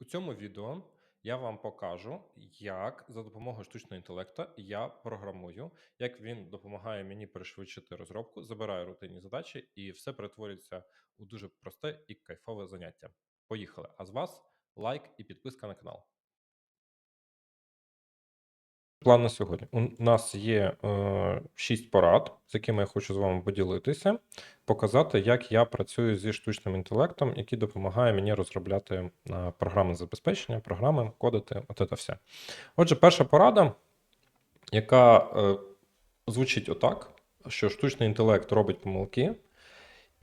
У цьому відео я вам покажу, як за допомогою штучного інтелекту я програмую, як він допомагає мені пришвидшити розробку, забирає рутинні задачі, і все перетворюється у дуже просте і кайфове заняття. Поїхали! А з вас лайк і підписка на канал. План на сьогодні. У нас є е, 6 порад, з якими я хочу з вами поділитися, показати, як я працюю зі штучним інтелектом, який допомагає мені розробляти е, програми забезпечення, програми, кодити, от це все. Отже, перша порада, яка е, звучить отак: що штучний інтелект робить помилки,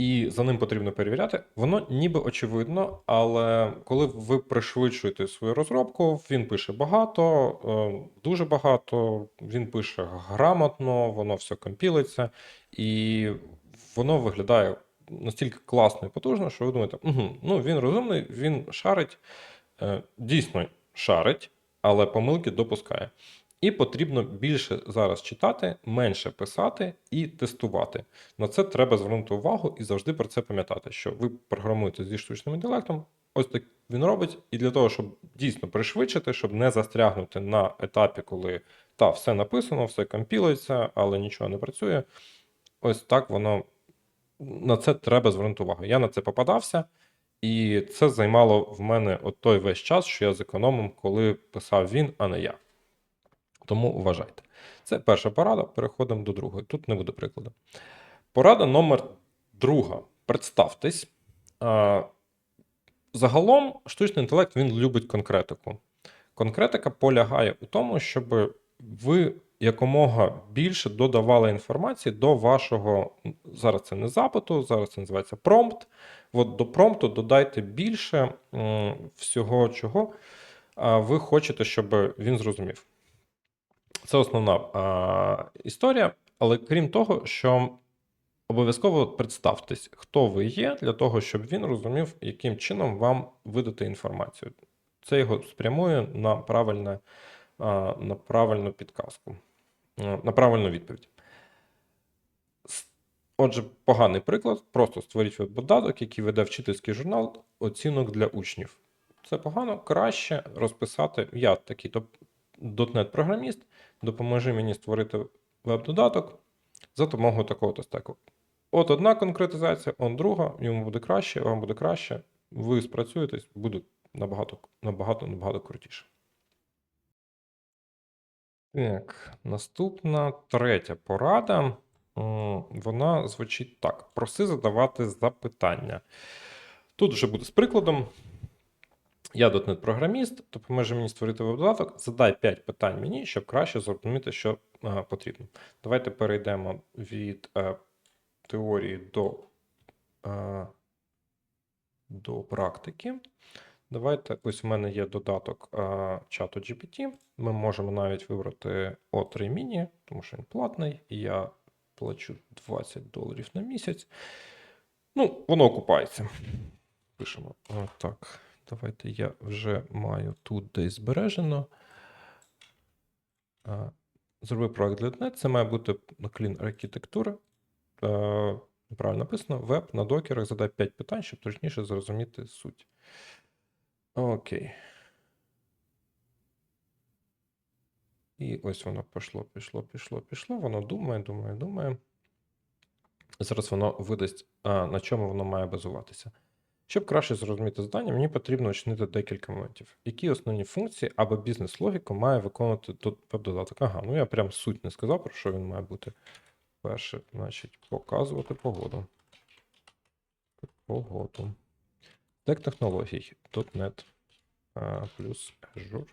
і за ним потрібно перевіряти. Воно ніби очевидно, але коли ви пришвидшуєте свою розробку, він пише багато, е, дуже багато, він пише грамотно, воно все компілиться, і воно виглядає настільки класно і потужно, що ви думаєте, угу, ну він розумний, він шарить, Е, дійсно шарить, але помилки допускає. І потрібно більше зараз читати, менше писати і тестувати. На це треба звернути увагу і завжди про це пам'ятати, що ви програмуєте зі штучним інтелектом. Ось так він робить, і для того, щоб дійсно пришвидшити, щоб не застрягнути на етапі, коли та все написано, все компілується, але нічого не працює. Ось так воно на це треба звернути увагу. Я на це попадався, і це займало в мене от той весь час, що я зекономив, коли писав він, а не я. Тому вважайте. Це перша порада. Переходимо до другої. Тут не буде прикладу. Порада номер друга. Представтесь. Загалом, штучний інтелект він любить конкретику. Конкретика полягає у тому, щоб ви якомога більше додавали інформації до вашого. Зараз це не запиту, зараз це називається промпт. От до промпту додайте більше всього, чого ви хочете, щоб він зрозумів. Це основна а, історія, але крім того, що обов'язково представтесь, хто ви є, для того, щоб він розумів, яким чином вам видати інформацію. Це його спрямує на правильне, а, на правильну підказку, на правильну відповідь. Отже, поганий приклад. Просто створіть веб-додаток, який веде вчительський журнал оцінок для учнів. Це погано, краще розписати. Я такий то .NET-програміст, допоможи мені створити веб-додаток за допомогою такого то стеку. От одна конкретизація, он друга, йому буде краще, вам буде краще. Ви спрацюєтесь, буде набагато, набагато, набагато крутіше. Так, наступна третя порада. Вона звучить так: проси задавати запитання. Тут вже буде з прикладом. Я .NET програміст, допоможи мені створити веб-додаток, задай 5 питань мені, щоб краще зрозуміти, що е, потрібно. Давайте перейдемо від е, теорії до, е, до практики. Давайте, ось в мене є додаток е, чату GPT. Ми можемо навіть вибрати O3 Mini, тому що він платний, і я плачу 20 доларів на місяць. Ну, воно окупається. Пишемо. О, так. Давайте я вже маю тут десь збережено. А, Зробив проект для .NET. Це має бути клін архітектура. Правильно написано. Веб на докерах задай 5 питань, щоб точніше зрозуміти суть. Окей. І ось воно пішло, пішло, пішло, пішло. Воно думає, думає, думає. Зараз воно видасть, на чому воно має базуватися. Щоб краще зрозуміти завдання, мені потрібно уточнити декілька моментів. Які основні функції або бізнес-логіку має виконувати тут веб-додаток? Ага, ну я прям суть не сказав, про що він має бути. Перше, значить, показувати погоду. Погоду. Тек технологій. .NET плюс Azure.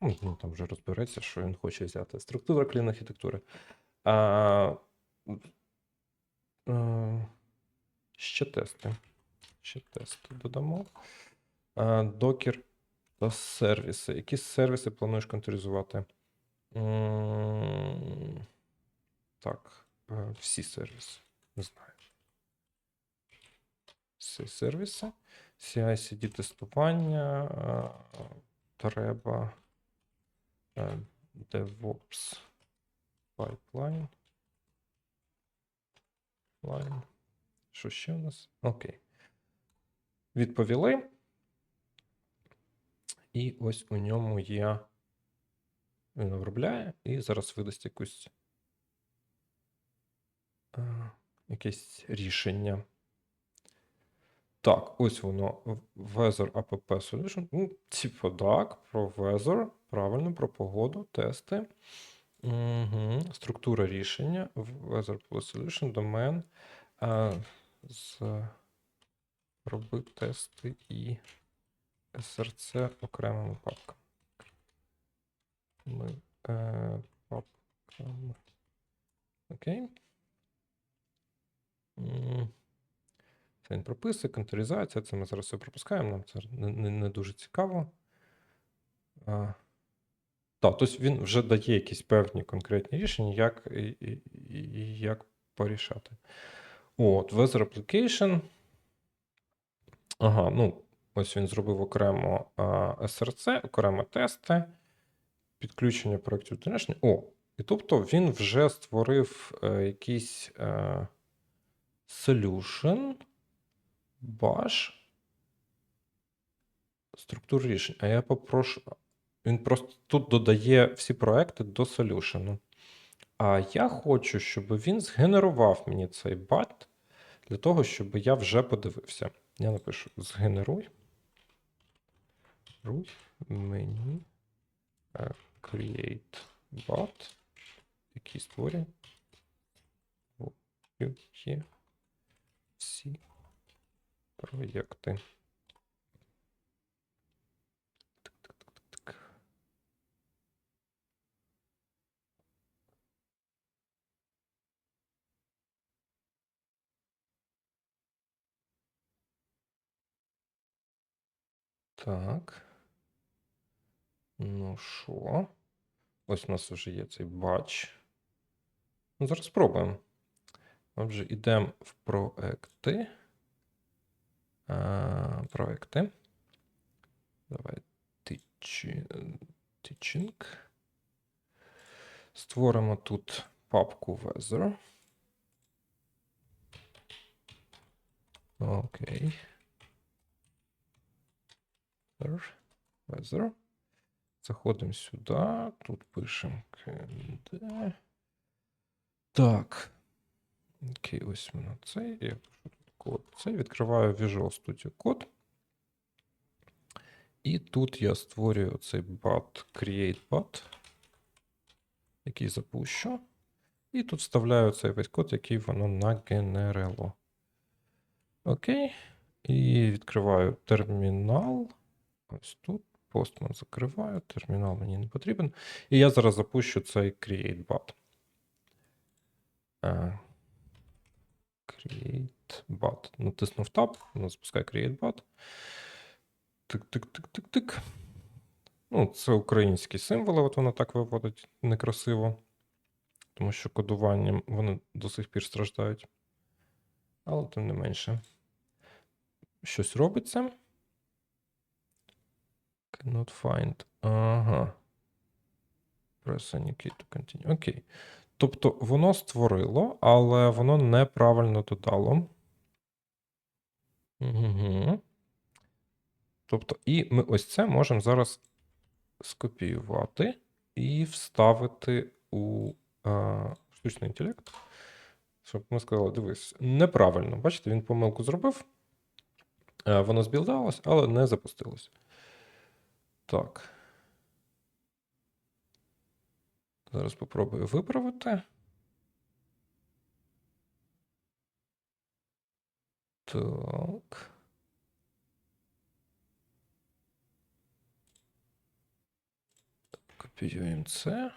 Ну, там вже розбереться, що він хоче взяти. Структура клін архітектури. Ще тести. Ще тести додамо. Докер та сервіси. Які сервіси плануєш контуризувати? Так, е, всі сервіси. Не знаю. Всі сервіси. CI-CD тестування. е, Треба. DevOps pipeline. Line. Що ще у нас? Окей. Відповіли. І ось у ньому є. Він обробляє і зараз видасть якусь. е, Якесь рішення. Так, ось воно. Weather App Solution. Ну, типу, так, про weather, правильно, про погоду, тести. Угу. Структура рішення. Weather Plus Solution, домен. А, з... Роби тести і SRC окремими папками. Ми, е, папками. Окей. Це він прописує, контуризація. Це ми зараз все пропускаємо, нам це не, не, не дуже цікаво. А, так, тобто він вже дає якісь певні конкретні рішення, як, і, і, і як порішати. От, Weather Application. Ага, ну, ось він зробив окремо SRC, окремо тести, підключення проєктів до. О, і тобто він вже створив е, якийсь е, solution, bash, структуру рішень. А я попрошу. Він просто тут додає всі проекти до solution. А я хочу, щоб він згенерував мені цей бат для того, щоб я вже подивився. Я напишу: згенеруй. Руй мені е, create bot, який створює всі проєкти. Так. Ну що? Ось у нас вже є цей бач. Ну, зараз спробуємо. Отже, йдемо в проекти. А, проекти. Давай teaching. Створимо тут папку Weather. Окей. Weather. Заходимо сюди. Тут пишемо KND. Так. Окей, ось воно цей. Я пишу тут код. Цей відкриваю Visual Studio Code. І тут я створюю цей bat, create який запущу. І тут вставляю цей весь код, який воно нагенерило. Окей. І відкриваю термінал. Ось тут. Постман закриваю, термінал мені не потрібен. І я зараз запущу цей create bat. Е, Create bot. Натиснув Tab, воно запускає Create bot. Тик-тик-тик-тик-тик. Ну, це українські символи, от воно так виводить некрасиво. Тому що кодуванням вони до сих пір страждають. Але тим не менше. Щось робиться. Cannot find. Ага. Press any key to continue. Окей. Тобто воно створило, але воно неправильно додало. Угу. Тобто, і ми ось це можемо зараз скопіювати і вставити у е, штучний інтелект. Щоб ми сказали, дивись, неправильно. Бачите, він помилку зробив. Е, воно збілдалось, але не запустилось. Так. Зараз попробую виправити. Так. Копіюємо це.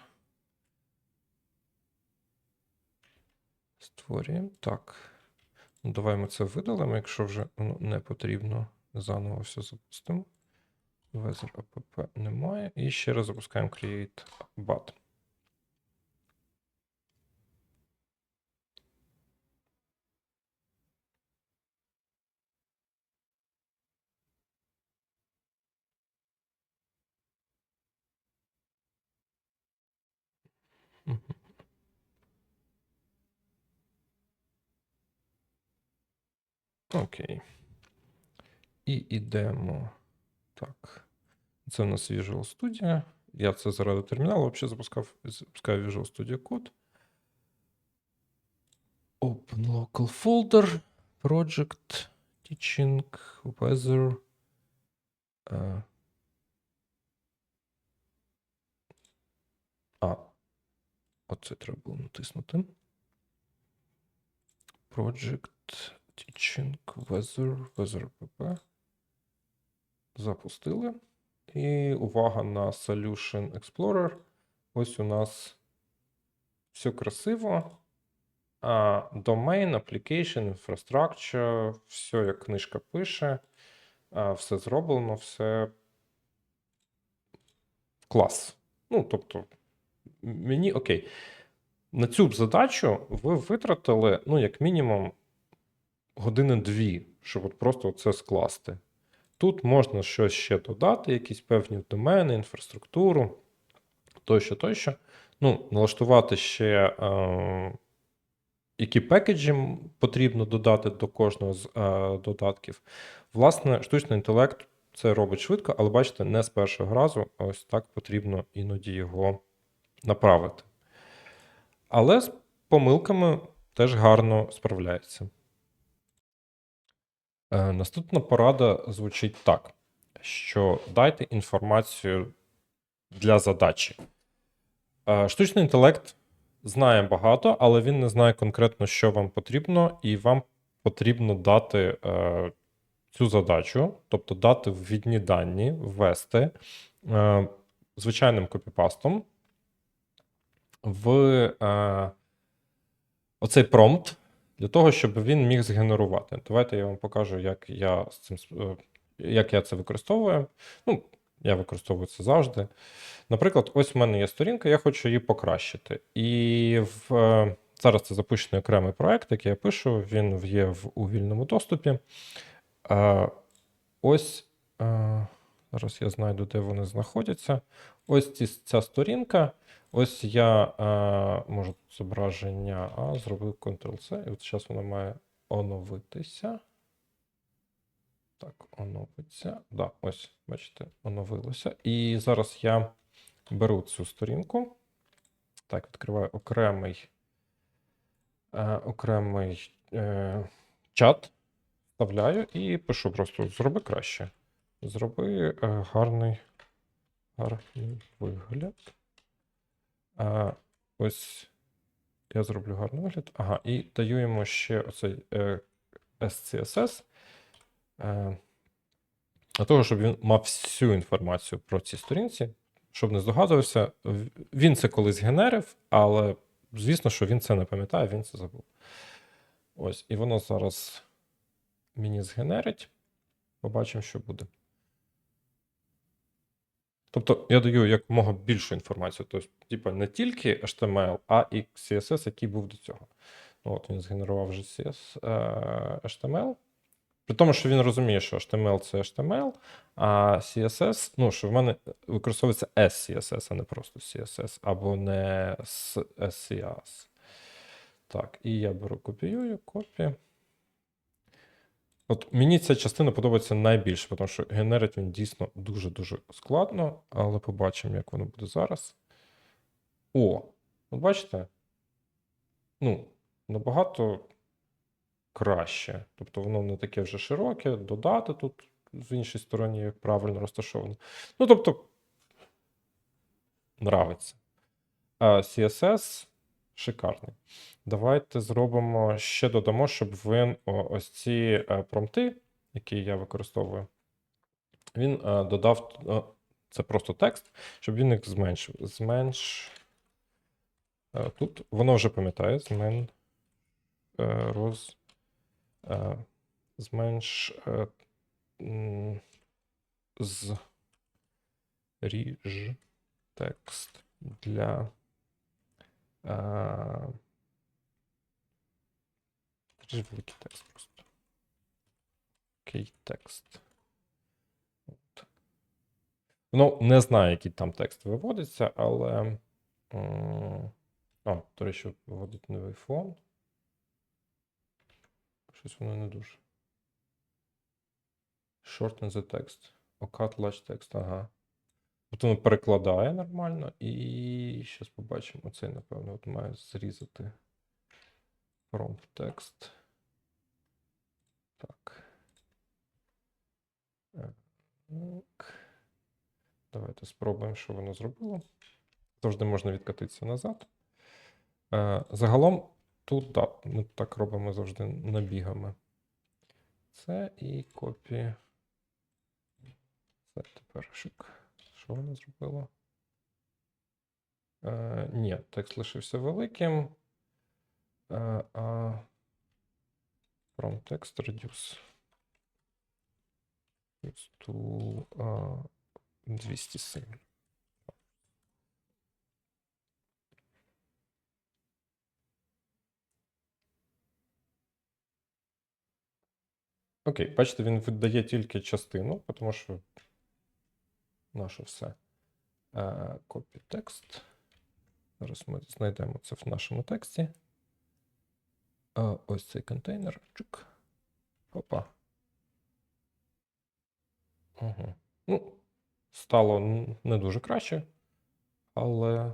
Створюємо. Так. Ну, давай ми це видалимо, якщо вже воно не потрібно. Заново все запустимо. Weather app немає. І ще раз запускаємо create bat. Окей. І йдемо. Так. Це у нас Visual Studio. Я це заради терміналу взагалі запускав. Запускаю Visual Studio Code. Open local folder. Project. Teaching. Weather. Е. А. Оце треба було натиснути. Project. Teaching. Weather. Weather PP. Запустили. І увага на Solution Explorer. Ось у нас все красиво. А, Domain, Application, Infrastructure, все як книжка пише. Все зроблено, все клас. Ну, тобто, мені окей. На цю б задачу ви витратили, ну, як мінімум, години дві, щоб от просто це скласти. Тут можна щось ще додати, якісь певні домени, інфраструктуру, тощо, тощо. Ну, налаштувати ще, е, які пекеджі потрібно додати до кожного з е, додатків. Власне, штучний інтелект це робить швидко, але бачите, не з першого разу. Ось так потрібно іноді його направити. Але з помилками теж гарно справляється. Е, Наступна порада звучить так: що дайте інформацію для задачі. Е, Штучний інтелект знає багато, але він не знає конкретно, що вам потрібно, і вам потрібно дати е, цю задачу, тобто дати ввідні дані, ввести е, звичайним копіпастом в е, оцей промпт для того, щоб він міг згенерувати. Давайте я вам покажу, як я з цим е, як я це використовую. Ну, я використовую це завжди. Наприклад, ось в мене є сторінка, я хочу її покращити. І в, е, зараз це запущений окремий проект, який я пишу, він є в, у вільному доступі. Е, ось е, зараз я знайду, де вони знаходяться. Ось ці, ця сторінка. Ось я е, можу зображення А, зробив Ctrl-C, і от зараз воно має оновитися. Так, оновиться. Да, ось, бачите, оновилося. І зараз я беру цю сторінку. Так, відкриваю окремий, е, окремий е, чат, вставляю і пишу просто: зроби краще. Зроби е, гарний, гарний вигляд. А, ось я зроблю гарний вигляд. Ага, і даю йому ще оцей е, SCSS. Е, для того, щоб він мав всю інформацію про ці сторінці, щоб не здогадувався. Він це колись генерив, але звісно, що він це не пам'ятає, він це забув. Ось, і воно зараз мені згенерить. Побачимо, що буде. Тобто я даю якомога більшу інформацію. Тобто, типа, не тільки HTML, а і CSS, який був до цього. Ну, От він згенерував вже CS, е, HTML. При тому, що він розуміє, що HTML це HTML, а CSS, ну, що в мене використовується SCSS, а не просто CSS, або не SCS. Так, і я беру копіюю, копі. От мені ця частина подобається найбільше, тому що генерить він дійсно дуже-дуже складно, але побачимо, як воно буде зараз. О, от бачите? Ну, набагато краще. Тобто воно не таке вже широке, додати тут з іншій стороні правильно розташовано. Ну, тобто, нравиться. А CSS шикарний. Давайте зробимо ще додамо, щоб він ось ці е, промпти, які я використовую, він е, додав. е, Це просто текст, щоб він їх зменшив. Зменш. Тут воно вже пам'ятає, змен. Роз. Зменш. е, З. Ріж. Текст для. Це великий текст просто. Окей, текст. Ну, не знаю, який там текст виводиться, але. А, до речі, виводить новий фон. Щось воно не дуже. Shorten the text. Or cut large text, ага. От воно перекладає нормально. І зараз побачимо. Цей, напевно, от маю зрізати prompt текст. Так. Е, Так. Давайте спробуємо, що воно зробило. Завжди можна відкатитися назад. Е, Загалом тут так, ми так робимо завжди набігами. Це і копі. Це тепер шик. Що воно зробило? Е, ні, текст лишився великим. Е, а from text reduce. To е, 207. Окей, бачите, він видає тільки частину, тому що наше все. Е, Copy текст. Зараз ми знайдемо це в нашому тексті. Е, Ось цей контейнер. Чук. Опа. Угу. Ну, стало не дуже краще, але.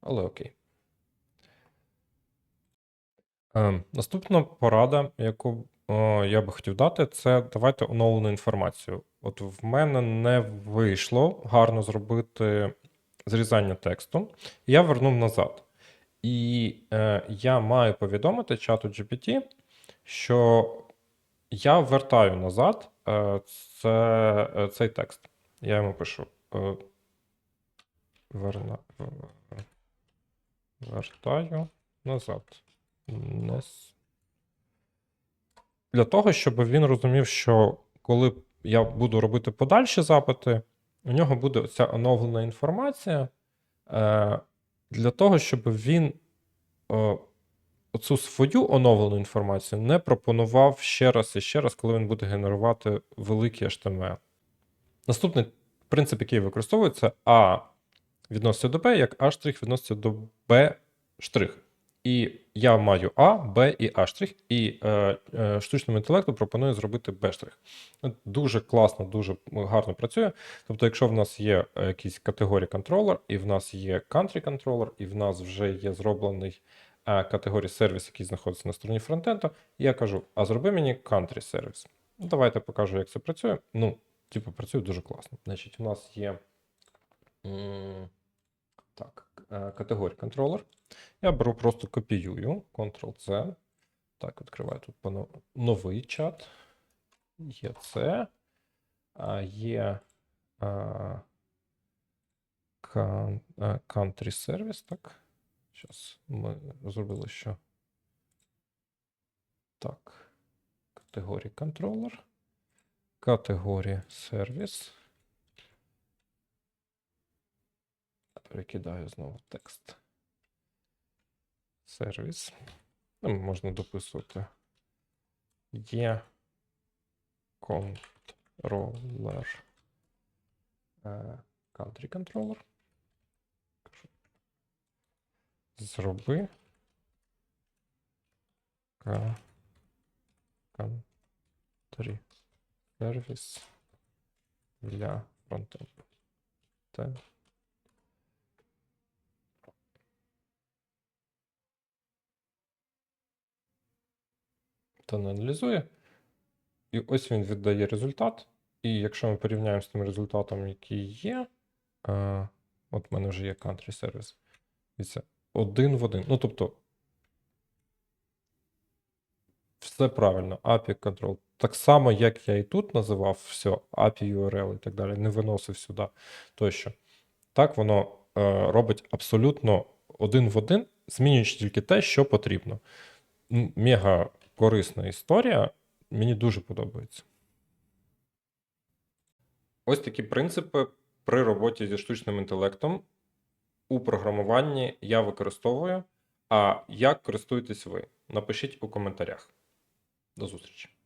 Але окей. Е, наступна порада, яку е, я би хотів дати, це давайте оновлену інформацію. От в мене не вийшло гарно зробити зрізання тексту. Я вернув назад. І е, я маю повідомити чату GPT, що я вертаю назад е, це, е, цей текст. Я йому пишу. Е, верна, вертаю назад. Не с- Для того, щоб він розумів, що коли я буду робити подальші запити, у нього буде ця оновлена інформація. Е, для того, щоб він е, оцю свою оновлену інформацію не пропонував ще раз і ще раз, коли він буде генерувати великий HTML. Наступний принцип, який використовується, А відноситься до Б, як А' відноситься до Б'. І я маю А, Б і А', і е, е, штучному інтелекту пропоную зробити Б'. От Дуже класно, дуже гарно працює. Тобто, якщо в нас є якийсь категорії контролер, і в нас є country контролер, і в нас вже є зроблений е, категорії сервіс, який знаходиться на стороні фронтенду, я кажу: а зроби мені country сервіс. Ну, Давайте покажу, як це працює. Ну, типу, працює дуже класно. Значить, у нас є так, е, категорія контролер. Я беру просто копіюю, Ctrl-C. Так, відкриваю тут новий чат. Є це. А є country service, так. Зараз ми зробили що. Так. Категорія контролер. Категорія сервіс. Перекидаю знову текст. Сервіс. Ну, можна дописувати. Є контролер. е, Country controller. Зроби. Country сервіс для фронтенду. Та не аналізує. І ось він віддає результат. І якщо ми порівняємо з тим результатом, який є, е, от в мене вже є country сервіс. Дивіться, один в один. Ну, тобто, все правильно, API control. Так само, як я і тут називав все, API URL і так далі, не виносив сюди тощо. Так воно е, робить абсолютно один в один, змінюючи тільки те, що потрібно. Мега корисна історія. Мені дуже подобається. Ось такі принципи при роботі зі штучним інтелектом у програмуванні я використовую. А як користуєтесь ви? Напишіть у коментарях. До зустрічі!